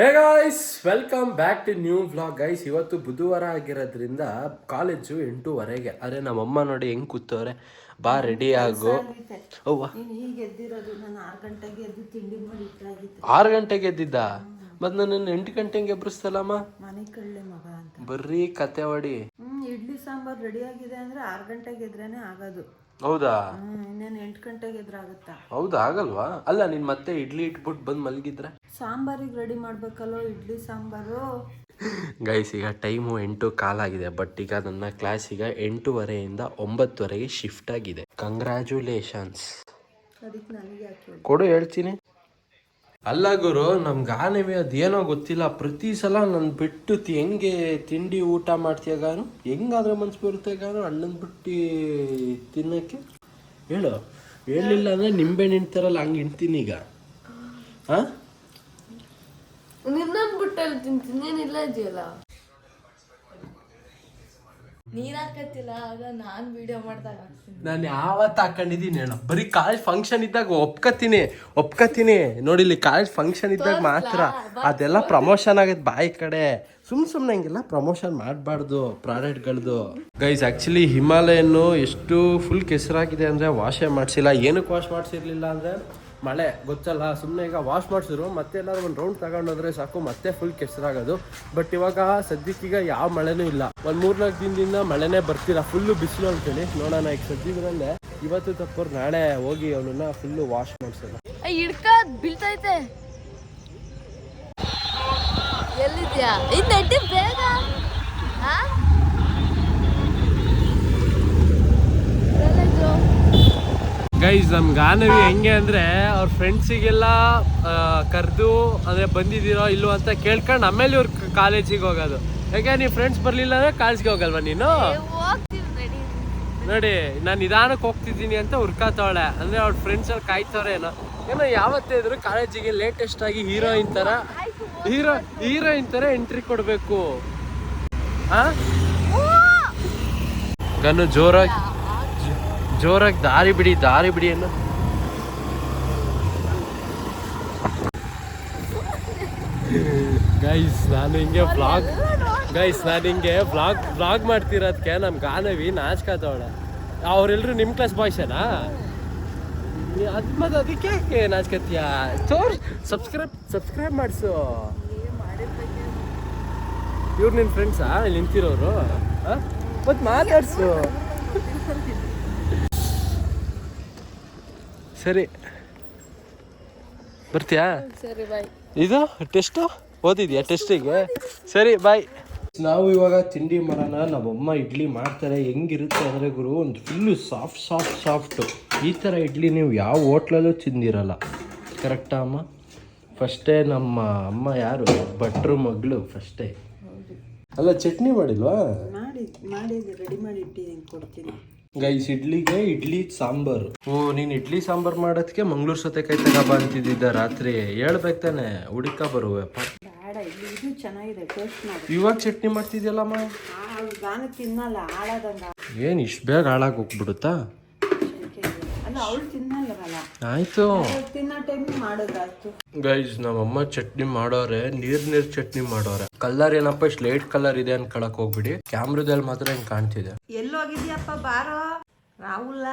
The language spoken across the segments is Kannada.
Hey guys welcome back to new vlog guys ಇವತ್ತು ಬುಧವಾರ ಆಗಿರೋದ್ರಿಂದ ಕಾಲೇಜು ಎಂಟೂವರೆಗೆ. ಅರೆ ನಮ್ಮಮ್ಮ ನೋಡಿ ಹೆಂಗ್ ಕೂತವ್ರೆ. ಬಾ ರೆಡಿ ಆಗು. ಅವ್ವ. ಆರು ಗಂಟೆಗೆ ಎದ್ದಿದ್ದ? ಮತ್ ನನ್ನ ಎಂಟು ಗಂಟೆಗೆ ಅಂತ. ಬರ್ರಿ ಕತೆ ಹೊಡಿ. ಇಡ್ಲಿ ಸಾಂಬಾರ್ ರೆಡಿ ಆಗಿದೆ ಅಂದ್ರೆ ಆರು ಗಂಟೆಗೆ ಎದ್ರೇನೆ ಆಗೋದು. ಹೌದಾ? ಇನ್ನೇನು ಎಂಟು ಗಂಟೆಗೆ ಆಗುತ್ತಾ ಹೌದಾ ಆಗಲ್ವಾ ಅಲ್ಲ ನೀನ್ ಮತ್ತೆ ಇಡ್ಲಿ ಇಟ್ಬಿಟ್ಟು ಬಂದು ಮಲಗಿದ್ರೆ? ಸಾಂಬಾರಿಗೆ ರೆಡಿ ಮಾಡ್ಬೇಕಲ್ಲೋ ಇಡ್ಲಿ ಸಾಂಬಾರು. ಗೈಸ್ ಈಗ ಟೈಮು ಎಂಟು ಕಾಲಾಗಿದೆ ಬಟ್ ಈಗ ನನ್ನ ಕ್ಲಾಸ್ ಈಗ ಎಂಟೂವರೆಯಿಂದ ಒಂಬತ್ತುವರೆಗೆ ಶಿಫ್ಟ್ ಆಗಿದೆ. ಕಂಗ್ರ್ಯಾಚುಲೇಷನ್ಸ್ ಅದಕ್ಕೆ ನನಗೆ ಯಾಕೆ ಕೊಡು ಹೇಳ್ತೀನಿ. ಅಲ್ಲ ಗುರು, ನಮ್ಗೆ ಆನೆವೆ ಅದೇನೋ ಗೊತ್ತಿಲ್ಲ. ಪ್ರತಿ ಸಲ ನನ್ನ ಬಿಟ್ಟು ಹೆಂಗೆ ತಿಂಡಿ ಊಟ ಮಾಡ್ತೀಯ ಗಾನು? ಹೆಂಗಾದ್ರೆ ಮನ್ಸು ಬರುತ್ತೆ ಗಾನು ಅಣ್ಣನ್ ಬಿಟ್ಟು ತಿನ್ನಕ್ಕೆ? ಹೇಳು. ಹೇಳಿಲ್ಲ ಅಂದ್ರೆ ನಿಂಬೆ ನಿಂತಾರಲ್ಲ, ಹಂಗೆ ಹಿಂಡ್ತೀನಿ ಈಗ. ಹಾ? ನಿನ್ನ ಬಿಟ್ಟಲ್ಲಿ ತಿಂತೀನಿ ಏನಿಲ್ಲ ಇದೆಯಲ್ಲ. ನೀರ್ ಹಾಕತ್ತಿಲ್ಲ ಆಗ ನಾನ್ ವಿಡಿಯೋ ಮಾಡ್ದಾಗ ಹಾಕ್ತೀನಿ. ನಾನು ಯಾವತ್ತು ಹಾಕೊಂಡಿದ್ದೀನಿ ಅಣ್ಣ ಬರೀ ಕಾಲೇಜ್ ಫಂಕ್ಷನ್ ಇದ್ದಾಗ ಒಪ್ಕತೀನಿ ಒಪ್ಕತೀನಿ ನೋಡಿಲಿ ಕಾಲೇಜ್ ಫಂಕ್ಷನ್ ಇದ್ದಾಗ ಮಾತ್ರ ಅದೆಲ್ಲ ಪ್ರಮೋಷನ್ ಆಗೈತೆ ಬಾಯಿ ಕಡೆ. ಸುಮ್ ಸುಮ್ಮನೆ ಹಂಗೆಲ್ಲ ಪ್ರಮೋಷನ್ ಮಾಡಬಾರ್ದು ಪ್ರಾಡಕ್ಟ್ಗಳದ್ದು ಗೈಸ್ ಆ್ಯಕ್ಚುಲಿ ಹಿಮಾಲಯನ್ನು ಎಷ್ಟು ಫುಲ್ ಕೆಸರಾಗಿದೆ ಅಂದರೆ ವಾಶೇ ಮಾಡಿಸಿಲ್ಲ. ಏನಕ್ಕೆ ವಾಶ್ ಮಾಡಿಸಿರ್ಲಿಲ್ಲ ಅಂದರೆ ಮಳೆ ಗೊತ್ತಲ್ಲ ಸುಮ್ಮನೆ ಈಗ ವಾಶ್ ಮಾಡಿಸಿದ್ರು, ಮತ್ತೆ ಎಲ್ಲರೂ ಒಂದು ರೌಂಡ್ ತಗೊಂಡೋದ್ರೆ ಸಾಕು, ಮತ್ತೆ ಫುಲ್ ಕೆಸರಾಗೋದು. ಬಟ್ ಇವಾಗ ಸದ್ಯಕ್ಕೀಗ ಯಾವ ಮಳೆನೂ ಇಲ್ಲ. ಒಂದು ಮೂರ್ನಾಲ್ಕು ದಿನದಿಂದ ಮಳೆನೇ ಬರ್ತಿಲ್ಲ ಫುಲ್ಲು ಬಿಸಿಲು ಅಂತೇಳಿ ನೋಡೋಣ, ಈಗ ಸದ್ಯದ್ರಲ್ಲೇ ಇವತ್ತು ತಪ್ಪರು ನಾಳೆ ಹೋಗಿ ಅವನನ್ನ ಫುಲ್ಲು ವಾಶ್ ಮಾಡಿಸೋಣ. ಹಿಡ್ಕ, ಬೀಳ್ತೈತೆ. ಎಲ್ಲಿದ್ಯಾ ಬೇಗ ಆ? ಎಲ್ಲೋಯ್ತು? ಗೈಸ್ ನಮ್ ಗಾನವಿ ಹೆಂಗೆ ಅಂದ್ರೆ ಅವ್ರ ಫ್ರೆಂಡ್ಸಿಗೆಲ್ಲ ಕರೆದು ಅಂದ್ರೆ ಬಂದಿದ್ದೀರೋ ಇಲ್ಲೋ ಅಂತ ಕೇಳ್ಕೊಂಡು ಆಮೇಲೆ ಇವ್ರ ಕಾಲೇಜಿಗೆ ಹೋಗೋದು. ಯಾಕೆ ನೀವು ಫ್ರೆಂಡ್ಸ್ ಬರ್ಲಿಲ್ಲ ಅಂದ್ರೆ ಕಾಲೇಜ್ಗೆ ಹೋಗಲ್ವಾ ನೀನು? ನೋಡಿ. ನಾನು ನಿಧಾನಕ್ಕೆ ಹೋಗ್ತಿದ್ದೀನಿ ಅಂತ ಹುರ್ಕಾತವಳೆ. ಅಂದ್ರೆ ಅವ್ರ ಫ್ರೆಂಡ್ಸ್ ಅವ್ರು ಕಾಯ್ತವ್ರೆ ಏನೋ. ಏನೋ ಯಾವತ್ತೇ ಇದ್ರು ಕಾಲೇಜಿಗೆ ಲೇಟೆಸ್ಟ್ ಆಗಿ ಹೀರೋಯಿನ್ ತರ. ಹೀರೋ ಹೀರೋಯಿನ್ ತರ ಎಂಟ್ರಿ ಕೊಡ್ಬೇಕು. ಹಾ ಗನ್ನು ಜೋರಾಗಿ ಜೋರಾಗಿ ದಾರಿ ಬಿಡಿ ದಾರಿ ಬಿಡಿ ಅನ್ನೋ ಗೈಸ್ ನಾನು ಹಿಂಗೆ ಬ್ಲಾಗ್ ಗೈಸ್ ನಾನು ಹಿಂಗೆ ಬ್ಲಾಗ್ ಬ್ಲಾಗ್ ಮಾಡ್ತಿರೋದಕ್ಕೆ ನಮ್ಮ ಗಾನವಿ ನಾಚ್ಕಾತವಳೆ ಅವರೆಲ್ಲರೂ ನಿಮ್ಮ ಕ್ಲಾಸ್ ಬಾಯ್ಸೇನಾ ಅದು ಮತ್ತೆ ಅದಕ್ಕೆ ಯಾಕೆ ನಾಚ್ಕತ್ತೀಯ ತೋರ್ ಸಬ್ಸ್ಕ್ರೈಬ್ ಸಬ್ಸ್ಕ್ರೈಬ್ ಮಾಡಿಸು ಇವ್ರು ನಿನ್ನ ಫ್ರೆಂಡ್ಸಾ ಇಲ್ಲಿ ನಿಂತಿರೋರು ಮತ್ತು ಮಾತಾಡ್ಸು ಸರಿ. ಬರ್ತೀಯಾ? ಸರಿ ಬಾಯ್ ಇದು ಟೆಸ್ಟು ಓದಿದ್ಯಾ ಟೆಸ್ಟಿಗೆ ಸರಿ ಬಾಯ್ ನಾವು ಇವಾಗ ತಿಂಡಿ ಮಾಡೋಣ ನಮ್ಮಮ್ಮ ಇಡ್ಲಿ ಮಾಡ್ತಾರೆ. ಹೆಂಗಿರುತ್ತೆ ಅಂದರೆ ಗುರು ಒಂದು ಫುಲ್ಲು ಸಾಫ್ಟ್ ಸಾಫ್ಟ್ ಸಾಫ್ಟು ಈ ಥರ ಇಡ್ಲಿ ನೀವು ಯಾವ ಹೋಟ್ಲಲ್ಲೂ ತಿಂದಿರಲ್ಲ. ಕರೆಕ್ಟಾ ಅಮ್ಮ? ಫಸ್ಟೇ ನಮ್ಮ ಅಮ್ಮ ಯಾರು? ಭಟ್ರು ಮಗಳು ಫಸ್ಟೇ ಅಲ್ಲ ಚಟ್ನಿ ಮಾಡಿಲ್ವಾ? ಮಾಡಿ ಮಾಡಿ ರೆಡಿ ಮಾಡಿ ಇಟ್ಟಿದ್ದೀನಿ ಕೊಡ್ತೀನಿ. ಗೈಸ್ ಇಡ್ಲಿಗೆ ಇಡ್ಲಿ ಸಾಂಬಾರು. ಓ ನೀನ್ ಇಡ್ಲಿ ಸಾಂಬಾರ್ ಮಾಡೋದಕ್ಕೆ ಮಂಗ್ಳೂರ್ ಸೌತೆಕಾಯಿ ಬಾ ಅಂತಿದ್ದ ರಾತ್ರಿ. ಹೇಳ್ಬೇಕು ತಾನೆ ಹುಡುಕ ಬರುವೆ. ಬೇಡ ಇಲ್ಲಿ ಇದು ಚೆನ್ನಾಗಿದೆ ಟೇಸ್ಟ್ ಮಾಡಿ. ಇವಾಗ ಚಟ್ನಿ ಮಾಡ್ತಿದ್ಯಲ್ಲಮ್ಮ ಗಾನ ತಿನ್ನಲ್ಲ ಹಾಳಾದಂಗ. ಏನ್ ಇಷ್ಟ ಬೇಗ ಹಾಳಾಗಿ ಹೋಗ್ಬಿಡುತ್ತಾ? ಅಲ್ಲ ಅವಳು ಆಯ್ತು. ತಿನ್ನೋ ಟೈಮ್ ಮಾಡೋದಾಯ್ತು. ಗೈಸ್ ನಮ್ಮಮ್ಮ ಚಟ್ನಿ ಮಾಡೋರೆ ನೀರ್ ನೀರ್ ಚಟ್ನಿ ಮಾಡೋರೆ. ಕಲರ್ ಏನಪ್ಪ ಇಷ್ಟು ಲೈಟ್ ಕಲರ್ ಇದೆ ಅನ್ಕೊಳಕ್ ಹೋಗ್ಬಿಡಿ. ಕ್ಯಾಮ್ರದಲ್ಲಿ ಮಾತ್ರ ಹಿಂಗ್ ಕಾಣ್ತಿದೆ. ಎಲ್ಲೋಗಿದ್ಯಪ್ಪ ಬಾರೋ? ರಾಹುಲ.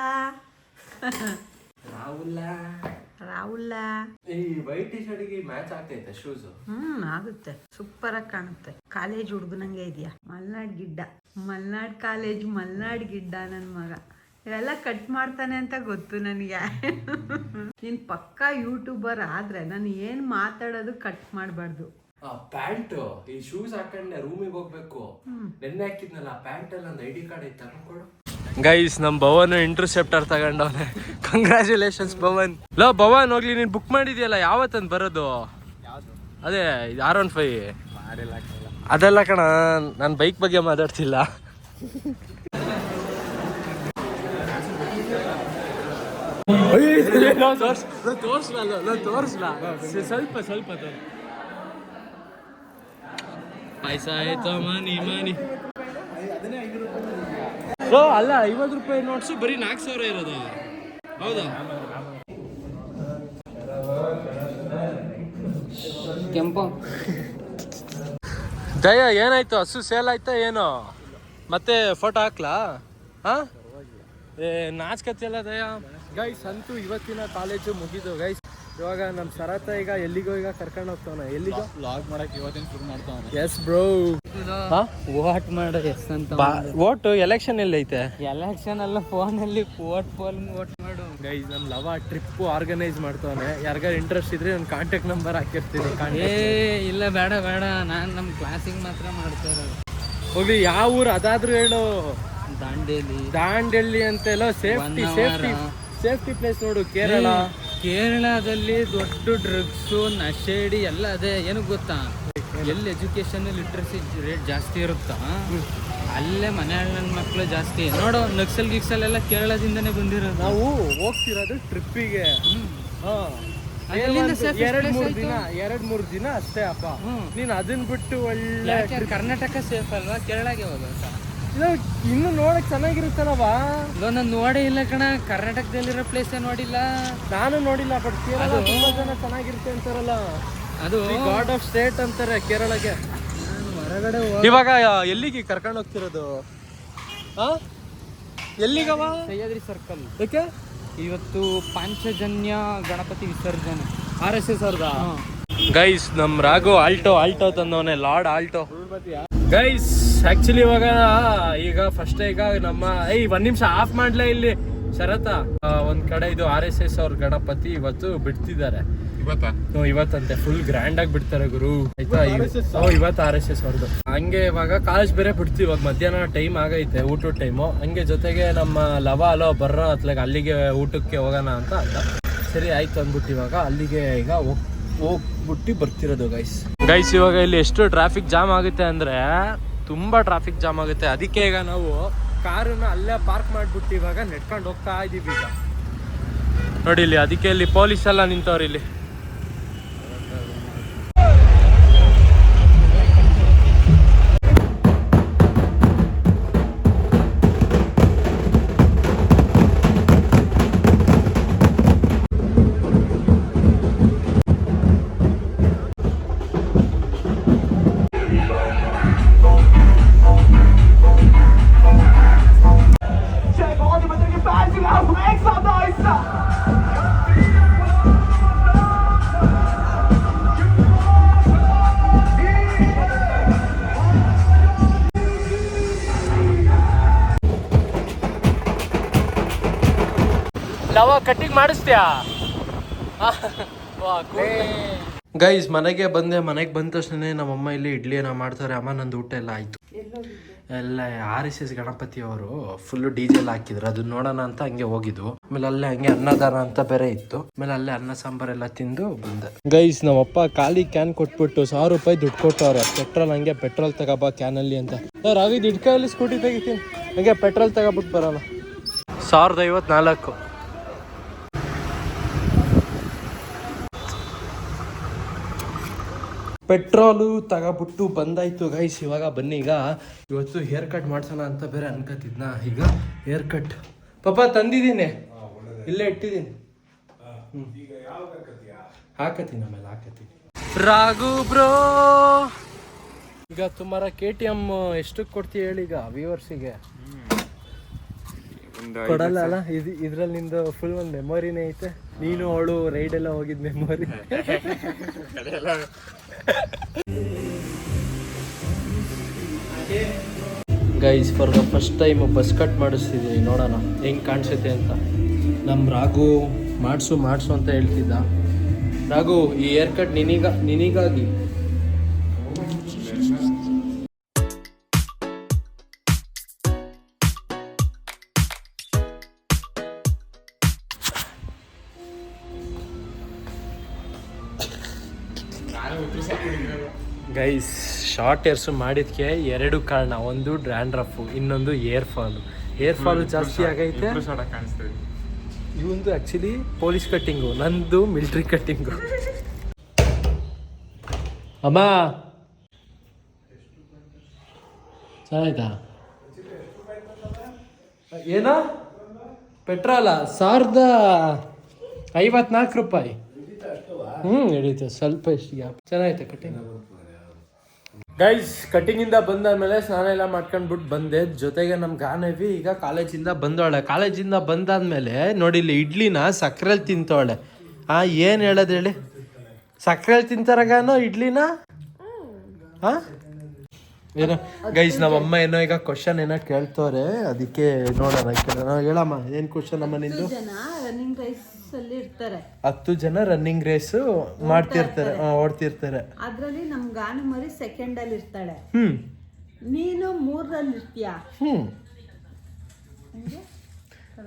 ರಾಹುಲ. ರಾಹುಲ. ಈ ವೈಟ್ ಟಿ ಶರ್ಟ್ಗೆ ಮ್ಯಾಚ್ ಆಗ್ತೈತೆ ಶೂಸ್ ಹ್ಮ್ ಆಗುತ್ತೆ. ಸೂಪರ್ ಆಗಿ ಕಾಣುತ್ತೆ. ಕಾಲೇಜ್ ಹುಡುಗನಂಗೆ ಇದೆಯಾ? ಮಲ್ನಾಡ್ ಗಿಡ್ಡ. ಮಲ್ನಾಡ್ ಕಾಲೇಜ್ ಮಲ್ನಾಡ್ ಗಿಡ್ಡ ನನ್ ಮಗ. ಇವೆಲ್ಲ ಕಟ್ ಮಾಡ್ತಾನೆ ಅಂತ ಗೊತ್ತು ನನಗೆ. ನೀನ್ ಪಕ್ಕಾ ಯೂಟ್ಯೂಬರ್ ಆದ್ರೆ ನಾನು ಏನ್ ಮಾತಾಡೋದು ಕಟ್ ಮಾಡಬಾರ್ದು. ಪ್ಯಾಂಟ್ ಈ ಶೂಸ್ ಹಾಕೊಂಡೆ ರೂಮಿಗೆ ಹೋಗ್ಬೇಕು. ನೆನ್ನೆ ಹಾಕಿದ್ನಲ್ಲ ಪ್ಯಾಂಟ್ ಎಲ್ಲ ಒಂದು ಐ ಡಿ ಕಾರ್ಡ್ ಐತೆ ತಗೊಂಡ್ಕೊಡು. ಗೈಸ್ ನಮ್ಮ ಭವನ್ ಇಂಟರ್ಸೆಪ್ಟರ್ ತಗೊಂಡವನೆ. ಕಂಗ್ರ್ಯಾಚುಲೇಷನ್ಸ್ ಭವನ್. ಲೋ ಭವನ್ ಹೋಗ್ಲಿ ನೀನ್ ಬುಕ್ ಮಾಡಿದ್ಯಲ್ಲ ಯಾವತ್ತಂದ್ ಬರೋದು? ಅದೇ ಆರ್ ಒನ್ ಫೈವ್ ಅದೆಲ್ಲ ಕಣ ನಾನು ಬೈಕ್ ಬಗ್ಗೆ ಮಾತಾಡ್ತಿಲ್ಲ. ತೋರ್ಸ್ಲಲ್ಲ ತೋರ್ಸ್ಲ ಸ್ವಲ್ಪ ಸ್ವಲ್ಪ ತೋರ್ಸ್ ಪೈಸಾ ಆಯ್ತು ಮನಿ ಮನಿ ಸೊ ಅಲ್ಲ ಐವತ್ತು ರೂಪಾಯಿ ನೋಟ್ಸು ಬರೀ ನಾಲ್ಕು ಸಾವಿರ ಇರೋದು. ಹೌದಾ? ಕೆಂಪು. ದಯ ಏನಾಯ್ತು? ಹಸು ಸೇಲ್ ಆಯ್ತಾ ಏನು? ಮತ್ತೆ ಫೋಟೋ ಹಾಕ್ಲಾ? ಹಾ? ಏ ನಾಚ್ಕತ್ತಿಲ್ಲ ದಯ ಗೈಸ್ ಅಂತೂ ಇವತ್ತಿನ ಕಾಲೇಜು ಮುಗಿದು ಗೈಸ್ ಇವಾಗ ನಮ್ಮ ಸರತ ಈಗ ಎಲ್ಲಿಗೋ ಈಗ ಕರ್ಕೊಂಡು ಹೋಗ್ತಾವನ. ಎಲ್ಲಿಗೋ? ಲಾಗ್ ಮಾಡಕ್ ಇವತ್ತಿನ ಶುರು ಮಾಡ್ತಾವನೆ. ಎಸ್ ಬ್ರೋ ವೋಟ್ ಮಾಡ ಎಸ್ ಅಂತ ವೋಟ್ ಎಲೆಕ್ಷನ್ ಎಲ್ಲಿ ಐತೆ ಎಲೆಕ್ಷನ್ ಅಲ್ಲ ಫೋನ್ ಅಲ್ಲಿ ವೋಟ್ ಪೋಲ್ ವೋಟ್ ಮಾಡು. ಗೈಸ್ ನಮ್ಮ ಲವ ಟ್ರಿಪ್ ಆರ್ಗನೈಸ್ ಮಾಡ್ತಾವನೆ. ಯಾರಿಗಾರು ಇಂಟ್ರೆಸ್ಟ್ ಇದ್ರೆ ನನ್ನ ಕಾಂಟ್ಯಾಕ್ಟ್ ನಂಬರ್ ಹಾಕಿರ್ತೀನಿ ಏ ಇಲ್ಲ ಬೇಡ ಬೇಡ. ನಾನು ನಮ್ಮ ಕ್ಲಾಸಿಗೆ ಮಾತ್ರ ಮಾಡ್ತಾ ಹೋಗಿ ಹೋಗ್ಲಿ ಯಾವ ಊರು? ಅದಾದ್ರೂ ಹೇಳು. ದಾಂಡೇಲಿ. ದಾಂಡೇಲಿ ಅಂತೆಲ್ಲ ಸೇಫ್ಟಿ ಸೇಫ್ಟಿ. ಸೇಫ್ಟಿ ಪ್ಲೇಸ್ ನೋಡು ಕೇರಳ. ಕೇರಳದಲ್ಲಿ ದೊಡ್ಡ ಡ್ರಗ್ಸು ನಶೇಡಿ ಎಲ್ಲ ಅದೇ ಏನು ಗೊತ್ತಾ? ಎಲ್ಲಿ ಎಜುಕೇಶನ್ ಲಿಟ್ರಸಿ ರೇಟ್ ಜಾಸ್ತಿ ಇರುತ್ತಾ? ಅಲ್ಲೇ ಮನೆ ನನ್ನ ಮಕ್ಕಳು ಜಾಸ್ತಿ. ನೋಡು ನಕ್ಸಲ್ ಗಿಕ್ಸಲ್ ಎಲ್ಲ ಕೇರಳದಿಂದನೇ ಬಂದಿರೋದು. ನಾವು ಹೋಗ್ತಿರೋದು ಟ್ರಿಪ್ಪಿಗೆ ಎರಡ್ ಮೂರ್. ದಿನ ಎರಡ್ ಮೂರ್ ದಿನ ಅಷ್ಟೇ ಅಪ್ಪ. ನೀನ್ ಅದನ್ ಬಿಟ್ಟು ಒಳ್ಳೆ ಕರ್ನಾಟಕ ಸೇಫ್ ಅಲ್ವಾ? ಕೇರಳಗೆ ಹೋಗೋದು ಇದು ಇನ್ನು ನೋಡಕ್ ಚೆನ್ನಾಗಿರುತ್ತಲ್ಲವಾ? ಇಲ್ಲೋ ನಾನು ನೋಡೇ ಇಲ್ಲ ಕಣ. ಕರ್ನಾಟಕದಲ್ಲಿರೋ ಪ್ಲೇಸೇ ನೋಡಿಲ್ಲ? ನಾನು ನೋಡಿಲ್ಲ ಬಟ್ ಕೇರಳ ತುಂಬಾ ಜನ ಚೆನ್ನಾಗಿರುತ್ತೆ ಅಂತಾರಲ್ಲ. ಅದು ಗಾಡ್ ಆಫ್ ಸ್ಟೇಟ್ ಅಂತಾರೆ ಕೇರಳಗೆ. ನಾನು ಹೊರಗಡೆ ಇವಾಗ ಎಲ್ಲಿಗೆ ಕರ್ಕೊಂಡು ಹೋಗ್ತಿರೋದು? ಆ? ಎಲ್ಲಿಗವ? ಸಹ್ಯಾದ್ರಿ ಸರ್ಕಲ್ ಓಕೆ ಇವತ್ತು ಪಾಂಚಜನ್ಯ ಗಣಪತಿ ವಿಸರ್ಜನೆ. ಆರ್ ಎಸ್ ಎಸ್ ಅವ್ರದ? ಗೈಸ್ ನಮ್ ರಾಘು ಆಲ್ಟೋ ಆಲ್ಟೋ ತಂದವನೇ ಲಾರ್ಡ್ ಆಲ್ಟೋ. ಗೈಸ್ ಆಕ್ಚುಲಿ ಇವಾಗ ಈಗ ಫಸ್ಟ್ ಈಗ ನಮ್ಮ ಏಯ್ ಒಂದ್ ನಿಮಿಷ ಆಫ್ ಮಾಡ್ಲೇ ಇಲ್ಲಿ. ಶರತ ಒಂದ್ ಕಡೆ ಇದು ಆರ್ ಎಸ್ ಎಸ್ ಅವ್ರ ಗಣಪತಿ ಇವತ್ತು ಬಿಡ್ತಿದ್ದಾರೆ. ಇವತ್ತಂತೆ ಫುಲ್ ಗ್ರ್ಯಾಂಡ್ ಆಗಿ ಬಿಡ್ತಾರೆ ಗುರು. ಆಯ್ತಾ? ಇವತ್ತು ಆರ್ ಎಸ್ ಎಸ್ ಅವ್ರದ್ದು ಹಂಗೆ ಇವಾಗ ಕಾಲೇಜ್ ಬೇರೆ ಬಿಡ್ತೀವಿ ಇವಾಗ ಮಧ್ಯಾಹ್ನ ಟೈಮ್ ಆಗೈತೆ ಊಟದ ಟೈಮು ಹಂಗೆ ಜೊತೆಗೆ ನಮ್ಮ ಲವ ಅಲೋ ಬರ್ರ ಅತ್ಲಾಗ ಅಲ್ಲಿಗೆ ಊಟಕ್ಕೆ ಹೋಗೋಣ ಅಂತ ಅಂತ ಸರಿ ಆಯ್ತು ಅಂದ್ಬಿಟ್ಟು ಇವಾಗ ಅಲ್ಲಿಗೆ ಈಗ ಹೋಗ್ ಹೋಗ್ಬಿಟ್ಟು ಬರ್ತಿರೋದು ಗೈಸ್ ಗೈಸ್ ಇವಾಗ ಇಲ್ಲಿ ಎಷ್ಟು ಟ್ರಾಫಿಕ್ ಜಾಮ್ ಆಗುತ್ತೆ ಅಂದ್ರೆ ತುಂಬಾ ಟ್ರಾಫಿಕ್ ಜಾಮ್ ಆಗುತ್ತೆ. ಅದಕ್ಕೆ ಈಗ ನಾವು ಕಾರನ್ನ ಅಲ್ಲೇ ಪಾರ್ಕ್ ಮಾಡ್ಬಿಟ್ಟು ಇವಾಗ ನೆಟ್ಕೊಂಡು ಹೋಗ್ತಾ ಇದೀವಿ ಈಗ. ನೋಡಿ ಇಲ್ಲಿ, ಅದಕ್ಕೆ ಇಲ್ಲಿ ಪೊಲೀಸ್ ಎಲ್ಲ ನಿಂತವ್ರು ಇಲ್ಲಿ. ಲವ ಕಟ್ಟಿಂಗ್ ಮಾಡಿಸ್ತೀಯಾ? ಗೈಸ್ ಮನೆಗೆ ಬಂದೆ ಮನೆಗೆ ಬಂದ ತಕ್ಷಣ ನಮ್ಮಮ್ಮ ಇಲ್ಲಿ ಇಡ್ಲಿ ಏನೋ ಮಾಡ್ತಾರೆ. ಅಮ್ಮ ನಂದು ಊಟ ಎಲ್ಲ ಆಯ್ತು. ಎಲ್ಲ ಆರ್ ಎಸ್ ಎಸ್ ಗಣಪತಿ ಅವರು ಫುಲ್ ಡಿ ಜೆ ಹಾಕಿದ್ರು. ಅದನ್ನ ನೋಡೋಣ ಅಂತ ಹಂಗೆ ಹೋಗಿದ್ವು ಆಮೇಲೆ ಅಲ್ಲೇ ಹಂಗೆ ಅನ್ನದಾನ ಅಂತ ಬೇರೆ ಇತ್ತು. ಆಮೇಲೆ ಅಲ್ಲೇ ಅನ್ನ ಸಾಂಬಾರ್ ಎಲ್ಲ ತಿಂದು ಬಂದೆ. ಗೈಸ್ ನಮ್ಮಪ್ಪ ಖಾಲಿ ಕ್ಯಾನ್ ಕೊಟ್ಬಿಟ್ಟು ಸಾವಿರ ರೂಪಾಯಿ ದುಡ್ಡು ಕೊಟ್ಟವ್ರೆ. ಪೆಟ್ರೋಲ್ ಹಂಗೆ ಪೆಟ್ರೋಲ್ ತಗೋಬಾ ಕ್ಯಾನಲ್ಲಿ ಅಂತ. ರಾವಿ ಇಡ್ಕಲ್ಲಿ ಸ್ಕೂಟಿ ತೆಗಿತೀನಿ. ಹಂಗೆ ಪೆಟ್ರೋಲ್ ತಗೋಬಿಟ್ಟು ಬರೋಣ ಸಾವಿರದ ಐವತ್ನಾಲ್ಕು. ಪೆಟ್ರೋಲು ತಗೊಬಿಟ್ಟು ಬಂದಾಯ್ತು ಗೈಸ್ ಇವಾಗ ಬನ್ನಿ ಈಗ. ಇವತ್ತು ಹೇರ್ ಕಟ್ ಮಾಡ್ಸೋಣ ಅಂತ ಬೇರೆ ಅನ್ಕೋತಿದ್ನ ಈಗ ಹೇರ್ ಕಟ್ ಪಾಪ ತಂದಿದ್ದೀನಿ. ಇಲ್ಲೇ ಇಟ್ಟಿದ್ದೀನಿ. ಹಾಕತೀನಿ ಆಮೇಲೆ ಹಾಕತೀನಿ ರಾಘು ಬ್ರೋ! ಈಗ ತುಮಾರ ಕೆ ಟಿ ಎಂ ಎಷ್ಟಕ್ಕೆ ಕೊಡ್ತೀವಿ ಹೇಳಿ ಈಗ ವ್ಯೂವರ್ಸಿಗೆ ಕೊಡಲ್ಲ ಅಲ್ಲ? ಇದು ಇದ್ರಲ್ಲಿ ನಿಂದು ಫುಲ್ ಒಂದು ಮೆಮೊರಿನೇ ಐತೆ. ನೀನು ಅವಳು ರೈಡ್ ಎಲ್ಲ ಹೋಗಿದ್ memory guys for the first time buzz cut ಮಾಡಿಸ್ತಿದ್ದೀನಿ ನೋಡೋಣ. ಹೆಂಗ್ ಕಾಣಿಸುತ್ತೆ ಅಂತ. ನಮ್ಮ ರಾಘು ಮಾಡಿಸು ಮಾಡಿಸು ಅಂತ ಹೇಳ್ತಿದ್ದ. ರಾಘು ಈ ಏರ್ ಕಟ್ ನಿನಗ ನಿನಗಾಗಿ. ಗೈಸ್ ಶಾರ್ಟ್ ಏರ್ಸು ಮಾಡಿದ್ಕೆ ಎರಡು ಕಾರಣ. ಒಂದು ಡ್ರ್ಯಾಂಡ್ರಫು ಇನ್ನೊಂದು ಏರ್ ಫಾಲು. ಏರ್ ಫಾಲು ಜಾಸ್ತಿ ಆಗೈತೆ. ಇವೊಂದು ಆ್ಯಕ್ಚುಲಿ ಪೊಲೀಸ್ ಕಟ್ಟಿಂಗು ನಂದು ಮಿಲ್ಟ್ರಿ ಕಟ್ಟಿಂಗು ಅಮ್ಮ! ಚೆನ್ನಾಯ್ತಾ ಏನ? ಪೆಟ್ರೋಲ? ಸಾವಿರದ ಐವತ್ನಾಲ್ಕು ರೂಪಾಯಿ. ಹ್ಞೂ ನಡೀತದೆ ಸ್ವಲ್ಪ ಎಷ್ಟು ಗ್ಯಾಪ್ ಚೆನ್ನಾಗೈತೆ ಕಟಿಂಗ್ ಗೈಸ್ ಕಟಿಂಗ್ ಇಂದ ಬಂದಾದ್ಮೇಲೆ ಸ್ನಾನ ಎಲ್ಲ ಮಾಡ್ಕೊಂಡ್ಬಿಟ್ಟು ಬಂದೆ. ಜೊತೆಗೆ ನಮ್ಮ ಗಾನವಿ ಈಗ ಕಾಲೇಜಿಂದ ಬಂದವಳೆ. ಕಾಲೇಜಿಂದ ಬಂದಾದ್ಮೇಲೆ ನೋಡಿ ಇಲ್ಲಿ ಇಡ್ಲಿನ ಸಕ್ಕರೆಲ್ ತಿಂತವಳೆ. ಆ ಏನು ಹೇಳೋದು ಹೇಳಿ? ಸಕ್ಕರೆಲ್ ತಿಂತಾರಗಾನೋ ಇಡ್ಲಿನ? ಹಾಂ ಏನೋ ಗೈಸ್ ನಮ್ಮಮ್ಮ ಏನೋ ಈಗ ಕ್ವಶನ್ ಏನೋ ಕೇಳ್ತವ್ರೆ. ಅದಕ್ಕೆ ನೋಡೋಣ ಕೇಳೋಣ. ಹೇಳಮ್ಮ ಏನು ಕ್ವಶನ್ ಅಮ್ಮ ನಿಂದು? ಜನ ರನ್ನಿಂಗ್ ರೈಸ್ ಅಲ್ಲಿ ಇರ್ತಾರೆ ಹತ್ತು ಜನ ರನ್ನಿಂಗ್ ರೇಸ್ ಮಾಡ್ತಿರ್ತಾರೆ ಓಡ್ತಿರ್ತಾರೆ. ಅದರಲ್ಲಿ ನಮ್ ಗಾನು ಮರಿ ಸೆಕೆಂಡ್ ಅಲ್ಲಿ ಇರ್ತಾಳೆ. ಹ್ಮ್. ನೀನು ಮೂರಲ್ಲಿ ಇರ್ತೀಯ? ಹ್ಮ್.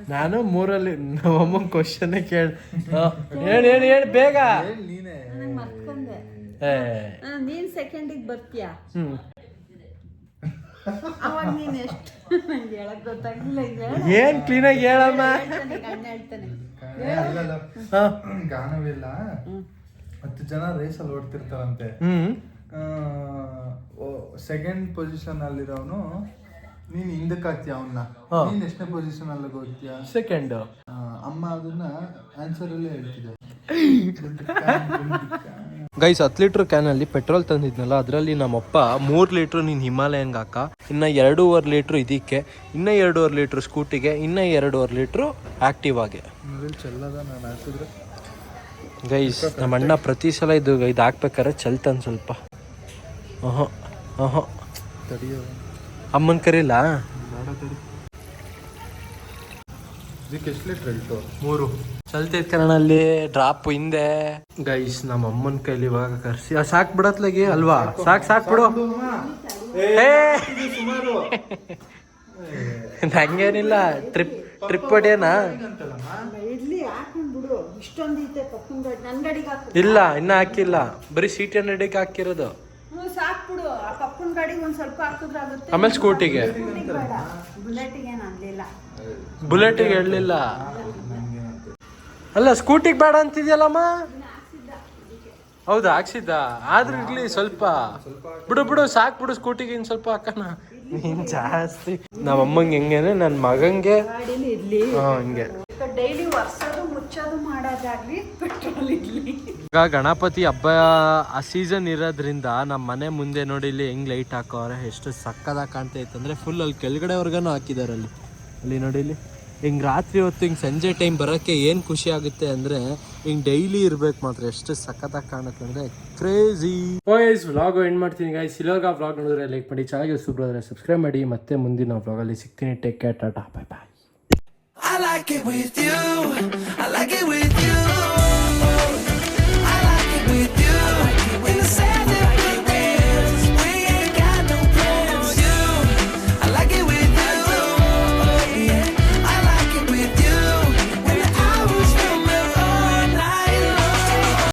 ನಾನು ಮೂರಲ್ಲಿ ನಮ್ಮಮ್ಮ ಕ್ವಶನ್ ಕೇಳ ಹೇಳಿ ಹೇಳಿ ಹೇಳಿ ಬೇಗ. ನನಗೆ ಮರ್ತ್ಕೊಂಡೆ. ಏ. ಆ, ನೀನ್ ಸೆಕೆಂಡಿಗೆ ಬರ್ತೀಯ? ಹ್ಮ್. ಅವಾಗ ನೀನ್ ಎಷ್ಟು ನಂಗೆ ಹೇಳಕ್ ಗೊತ್ತಾಗಿಲ್ಲ ಈಗ. ಏನ್ ಕ್ಲೀನಾಗಿ ಹೇಳಮ್ಮ? ಹೇಳ್ತಾನೆ ಗಂಡ ಹೇಳ್ತಾನೆ. ಹಾ. ಗಾನವಿಲ್ಲ ಹತ್ತು ಜನ ರೇಸಲ್ಲಿ ಓಡ್ತಿರ್ತಾರಂತೆ. ಸೆಕೆಂಡ್ ಪೊಸಿಷನ್ ಅಲ್ಲಿರೋನು ನೀನ್ ಹಿಂದಕ್ಕೆ ಹಾಕ್ತೀಯ ಅವನ್ನ ನೀನ್ ಎಷ್ಟನೇ ಪೊಸಿಷನ್ ಅಲ್ಲಿ ಹೋಗ್ತೀಯ? ಸೆಕೆಂಡ್ ಅಮ್ಮ ಅದನ್ನ ಆನ್ಸರ್ ಅಲ್ಲೇ ಹೇಳ್ತಿದೆ. ಗೈಸ್ ಹತ್ತು ಕ್ಯಾನ್ ಕ್ಯಾನಲ್ಲಿ ಪೆಟ್ರೋಲ್ ತಂದಿದ್ನಲ್ಲ ಅದರಲ್ಲಿ ನಮ್ಮಪ್ಪ ಮೂರು ಲೀಟರ್ ನೀನು ಹಿಮಾಲಯನ್ಗೆ ಹಾಕ. ಇನ್ನು ಎರಡೂವರೆ ಲೀಟ್ರ್ ಇದಕ್ಕೆ ಇನ್ನ ಎರಡೂವರೆ ಲೀಟ್ರ್ ಸ್ಕೂಟಿಗೆ ಇನ್ನೂ ಎರಡೂವರೆ ಲೀಟ್ರು ಆ್ಯಕ್ಟಿವಾಗೆ ಗೈಸ್ ನಮ್ಮ ಅಣ್ಣ ಪ್ರತಿ ಸಲ ಇದು ಇದು ಹಾಕ್ಬೇಕಾದ್ರೆ ಚಲ್ತಾನೆ ಸ್ವಲ್ಪ. ಹ್ಞೂ ಹ್ಞೂ ಅಮ್ಮನ ಕರೀಲ? ಇದಕ್ಕೆ ಎಷ್ಟು ಲೀಟ್ರ್ ಮೂರು. ಚಲ್ತೈತ್ ಕಣ ಅಲ್ಲಿ ಡ್ರಾಪ್ ಹಿಂದೆ. ಗೈಸ್ ನಮ್ಮ ಅಮ್ಮನ ಕೈಲಿ ಇವಾಗ ಕರ್ಸಿ. ಸಾಕ್ ಬಿಡತ್ಲಾಗಿ ಅಲ್ವಾ? ಸಾಕ್ ಸಾಕ್ ಬಿಡು! ಹಂಗೇನಿಲ್ಲ ಟ್ರಿಪ್ ಟ್ರಿಪ್ ಹೊಡಿಯೋನಾ ಇಡ್ಲಿ ಹಾಕೊಂಡ್ ಬಿಡು. ಇಷ್ಟೊಂದು ಐತೆ ಪಪ್ಪನ ಗಾಡಿ ನನ್ನ ಗಾಡಿಗೆ ಹಾಕು. ಇಲ್ಲ ಇನ್ನ ಹಾಕಿಲ್ಲ. ಬರೀ ಸೀಟ್ ಹಂಡ್ರೆಡ್ ಹಾಕಿರೋದು. ಹ್ಞೂ ಸಾಕು ಬಿಡು. ಆ ಪಪ್ಪನ ಗಾಡಿಗೆ ಒಂದ್ ಸ್ವಲ್ಪ ಹಾಕಿದ್ರಾಗುತ್ತೆ ಆಮೇಲೆ ಸ್ಕೂಟಿಗೆ ಬುಲೆಟಿಗೆ ಹೇಳಲಿಲ್ಲ. ಅಲ್ಲ ಸ್ಕೂಟಿಗೆ ಬೇಡ ಅಂತಿದ್ಯಲ್ಲಮ್ಮ? ಹೌದಾ ಹಾಕ್ಸಿದ್ದ? ಆದ್ರೂ ಇರ್ಲಿ ಸ್ವಲ್ಪ. ಬಿಡು ಬಿಡು ಸಾಕ್ ಬಿಡು ಸ್ಕೂಟಿಗೆ ಇನ್ ಸ್ವಲ್ಪ ಹಾಕಣ. ನೀನ್ ಜಾಸ್ತಿ. ನಮ್ಮ ಅಮ್ಮಂಗೆ ಹೆಂಗೇನೆ ನನ್ನ ಮಗಂಗೆ. ಹಂಗೆ. ಡೈಲಿ ಒರ್ಸೋದು ಮುಚ್ಚೋದು ಮಾಡೋದಾಗ್ಲಿ ಪೆಟ್ರೋಲ್ ಇರ್ಲಿ. ಈಗ ಗಣಪತಿ ಹಬ್ಬ ಆ ಸೀಸನ್ ಇರೋದ್ರಿಂದ ನಮ್ಮ ಮನೆ ಮುಂದೆ ನೋಡಿ ಇಲ್ಲಿ ಹೆಂಗ್ ಲೈಟ್ ಹಾಕೋರೆ ಎಷ್ಟು ಸಕ್ಕದಾಗ ಕಾಣ್ತಾ ಇತ್ತು ಅಂದ್ರೆ ಫುಲ್ ಅಲ್ಲಿ ಕೆಳಗಡೆವರೆಗೂ ಹಾಕಿದ್ದಾರೆ ಅಲ್ಲಿ. ಅಲ್ಲಿ ನೋಡಿ ಇಲ್ಲಿ. ಹಿಂಗ್ ರಾತ್ರಿ ಹೊತ್ತು ಹಿಂಗೆ ಸಂಜೆ ಟೈಮ್ ಬರೋಕ್ಕೆ ಏನು ಖುಷಿ ಆಗುತ್ತೆ ಅಂದರೆ ಹಿಂಗೆ ಡೈಲಿ ಇರಬೇಕು ಮಾತ್ರ. ಎಷ್ಟು ಸಖತ್ತಾಗಿ ಕಾಣುತ್ತೆ ಅಂದರೆ ಕ್ರೇಜಿ. ವಾಯ್ಸ್ ವ್ಲಾಗ್ ಎಂಡ್ ಮಾಡ್ತೀನಿ ಗಾಯ್ಸ್ ಇಲ್ಲೋರ್ಗ ವ್ಲಾಗ್ ನೋಡಿದ್ರೆ ಲೈಕ್ ಮಾಡಿ ಚೆನ್ನಾಗಿ ಸೂಪರ್ ಆದರೆ ಸಬ್ಸ್ಕ್ರೈಬ್ ಮಾಡಿ. ಮತ್ತೆ ಮುಂದಿನ ವ್ಲಾಗಲ್ಲಿ ಸಿಗ್ತೀನಿ. Take care tata. Bye bye I like it with you. I like it with you.